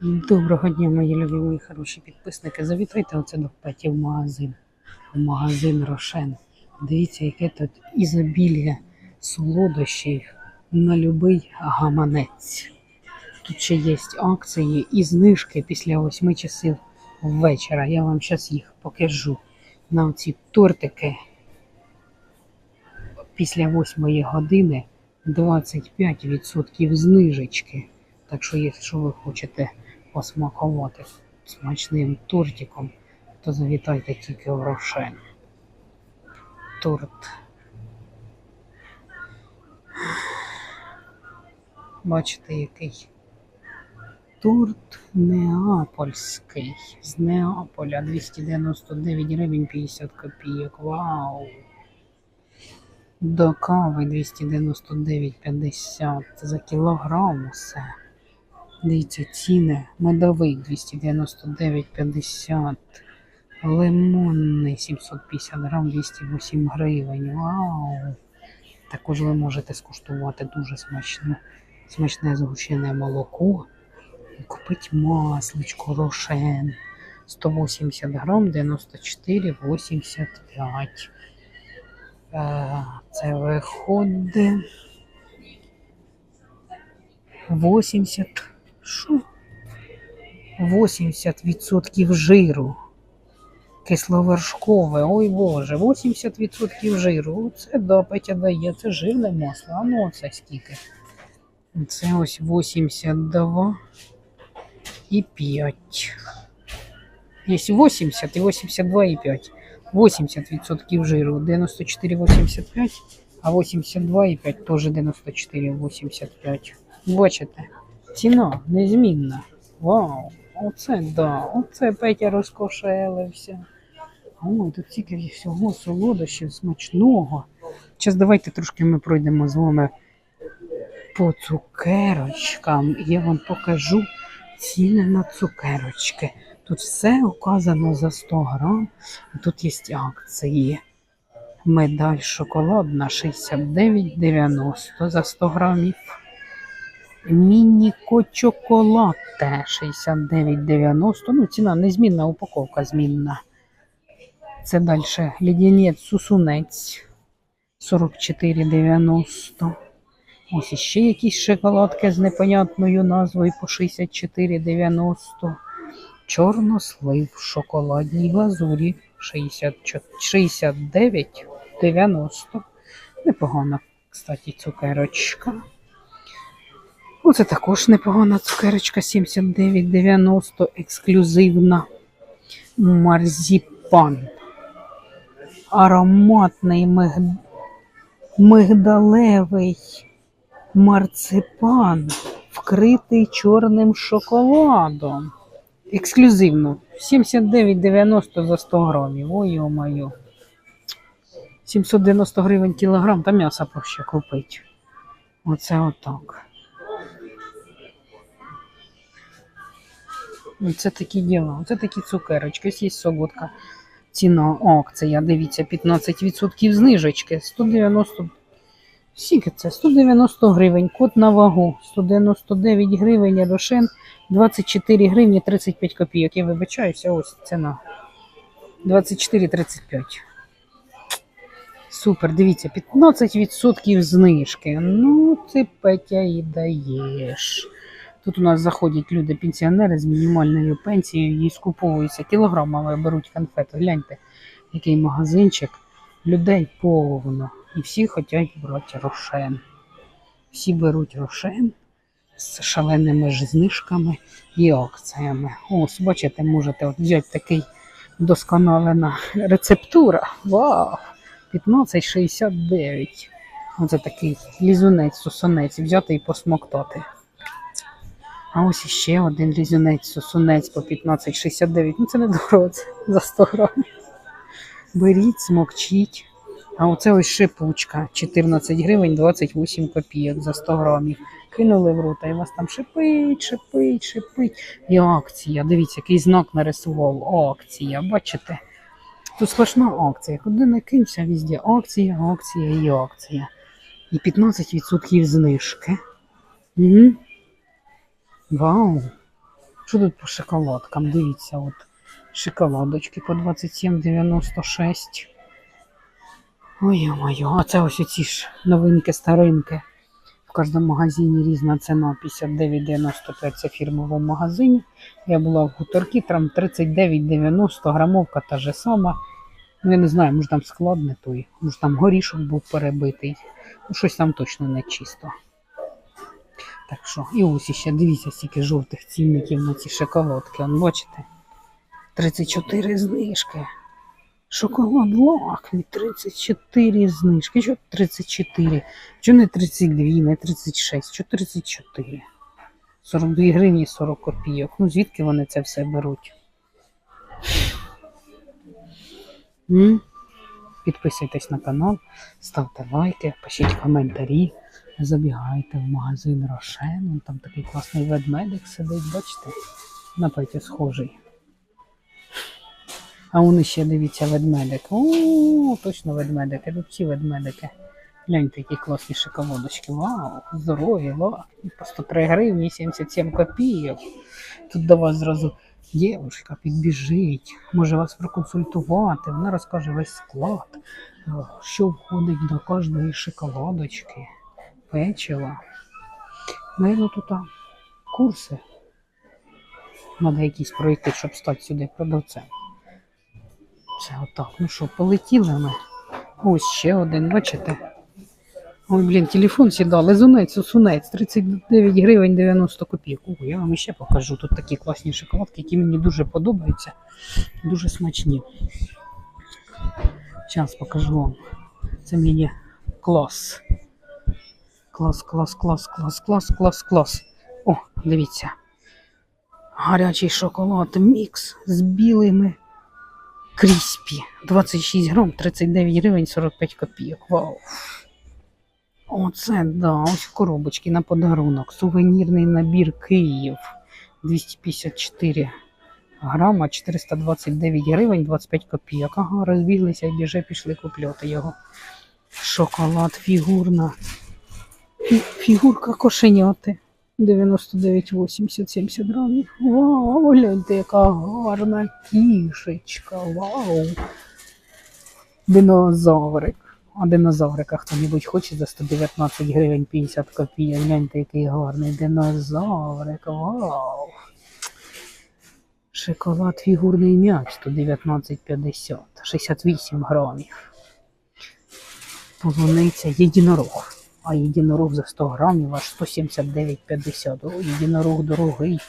Доброго дня, мої любі, мої хороші підписники. Завітайте оце до Петі в магазин. Магазин Рошен. Дивіться, яке тут ізобілля солодощів на любий гаманець. Тут ще є акції і знижки після 8 часів вечора. Я вам зараз їх покажу. На ці тортики після 8 години 25% знижечки. Так що, якщо ви хочете посмакувати смачним тортиком, то завітайте тільки в Рошен. Торт. Бачите, який торт неапольський. З Неаполя 299 гривень 50 копійок. Вау! До кави 299,50 за кілограм усе. Дивіться, ціни. Медовик 299,50. Лимонний 750 грам 208 гривень. Вау! Також ви можете скуштувати дуже смачне, смачне згущене молоко. І купити масличко рошен. 180 грам 94,85. Е, Це виходить 80. Що? 80% жиру. Кисловершкове, ой Боже, 80% жиру. Це да, Петя дає, це жирне масло. А ну це скільки? Це ось 82 і 5. Є 80 і 82 і 5. 80% жиру 94,85, а 82,5 теж 94,85. Бачите? Ціна незмінна. Вау! Оце да, оце Петя розкошелився. Ой, тут тільки всього солодощів смачного. Зараз давайте трошки ми пройдемо з вами по цукерочкам. Я вам покажу ціни на цукерочки. Тут все указано за 100 грам. Тут є акції. Медаль шоколадна 69,90 за 100 грамів. Мініко чоколате 69,90. Ну, ціна незмінна, упаковка змінна. Це далі лідянець сусунець 44,90. Ось іще якісь шоколадки з непонятною назвою по 64,90. Чорнослив в шоколадній глазурі 69,90. Непогана, кстати, цукерочка. Оце також непогана цукерочка 79,90 ексклюзивна. Марзіпан. Ароматний миг... мигдалевий марципан, вкритий чорним шоколадом. Ексклюзивно. 79,90 за 100 грамів. Ой, йо-моє. 790 гривень кілограм, та м'яса проще купити. Оце отак. Це такі діла. Це такі цукерочки. Ось є солодка ціна акція. Дивіться, 15% знижечки. 190. Скільки це? 190 гривень. Код на вагу. 199 гривень, рошен 24 гривні 35 копійок. Я вибачаюся, ось ціна. 24,35. Супер, дивіться, 15% знижки. Ну, ти Петя і даєш. Тут у нас заходять люди, пенсіонери з мінімальною пенсією і скуповуються кілограмами беруть конфети. Гляньте, який магазинчик. Людей повно. І всі хочуть брати рошен. Всі беруть рошен з шаленими ж знижками і акціями. Ось, бачите, можете от взяти такий досконалена рецептура. Вау! 15,69. Оце такий лізунець, сосонець, взяти і посмоктати. А ось іще один лізюнець, сосунець по 15,69. Ну це не дорого, це за 100 грамів. Беріть, смокчіть. А оце ось шипучка. 14 гривень 28 копійок за 100 грамів. Кинули в рота і вас там шипить, шипить, шипить. І акція. Дивіться, який знак нарисував. Акція. Бачите? Тут сплошна акція. Куди не кинься, везде акція, акція і акція. І 15% знижки. Угу. Вау! Що тут по шоколадкам? Дивіться, от шоколадочки по 27,96. Ой, моє, а це ось оці ж новинки, старинки. В кожному магазині різна ціна 59,95 це фірмовому магазині. Я була в гуторкі, там 39,90 грамовка та же сама. Ну, я не знаю, може там склад не той, може там горішок був перебитий. Ну, щось там точно не чисто. Так що, і ось іще дивіться, стільки жовтих цінників на ці шоколадки. Он, бачите? 34 знижки. Шоколад лакмі 34 знижки. Що 34? Чого не 32, не 36, що 34? 42 гривні 40 копійок. Ну звідки вони це все беруть? Підписуйтесь на канал, ставте лайки, пишіть коментарі, забігайте в магазин Рошен. Там такий класний ведмедик сидить, бачите? Напевно, схожий. А он ще дивіться ведмедик. О, точно ведмедики. Всі ведмедики. Гляньте, які класні шоколадочки. Вау, здорові, вау. По 103 гривні 77 копійок. Тут до вас зразу дівчинка підбіжить, може вас проконсультувати. Вона розкаже весь склад, е, що входить до кожної шоколадочки, печива. Наверно, тут курси. Треба якісь пройти, щоб стати сюди продавцем. Це отак. Ну що, полетіли ми. Ось ще один, бачите? Ой, блін, телефон сідав. Лизунець, сусунець, 39 гривень 90 копійок. О, я вам ще покажу. Тут такі класні шоколадки, які мені дуже подобаються. Дуже смачні. Зараз покажу вам. Це мені клас. Клас, клас, клас, клас, клас, клас, клас. О, дивіться. Гарячий шоколад мікс з білими кріспі. 26 грам, 39 гривень 45 копійок. Вау. Оце, да, ось коробочки на подарунок. Сувенірний набір Київ. 254 грама, 429 гривень, 25 копійок. Ага, розбіглися і біже пішли купляти його. Шоколад, фігурна. Фі- Фігурка кошеняти. 99,80 70 грамів. Вау, гляньте, яка гарна кішечка. Вау. Динозаврик. А динозаврика хто-небудь хоче за 119 гривень 50 копійок. Гляньте, який гарний динозаврик. Вау. Шоколад фігурний м'яч 119,50. 68 грамів. Полуниця єдинорог. А єдинорог за 100 грамів аж 179,50. О, єдинорог дорогий.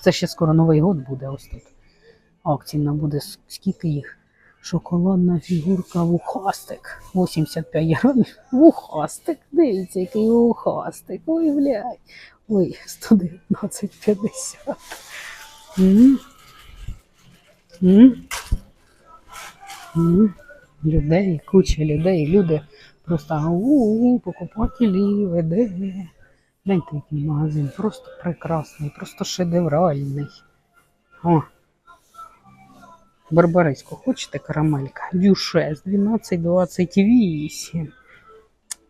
Це ще скоро Новий год буде ось тут. Акційна буде скільки їх? Шоколадна фігурка вухастик. 85 грамів. Вухастик. Дивіться, який вухастик. Ой, блядь. Ой, 119,50. М? М? М? Людей, куча людей. Люди просто у покупателі веде. Гляньте, який магазин. Просто прекрасний, просто шедевральний. О, Барбариську, хочете карамелька? Дюшес 12,28.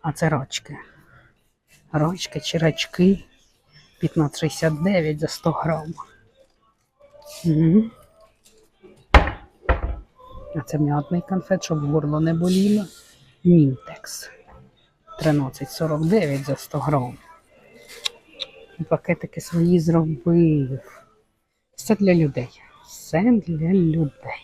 А це рачки. Рачки чи рачки 15,69 за 100 грам. А це м'ятний конфет, щоб горло не боліло. Мінтекс. 13,49 за 100 грам. Пакетики свої зробив. Все для людей. Все для людей.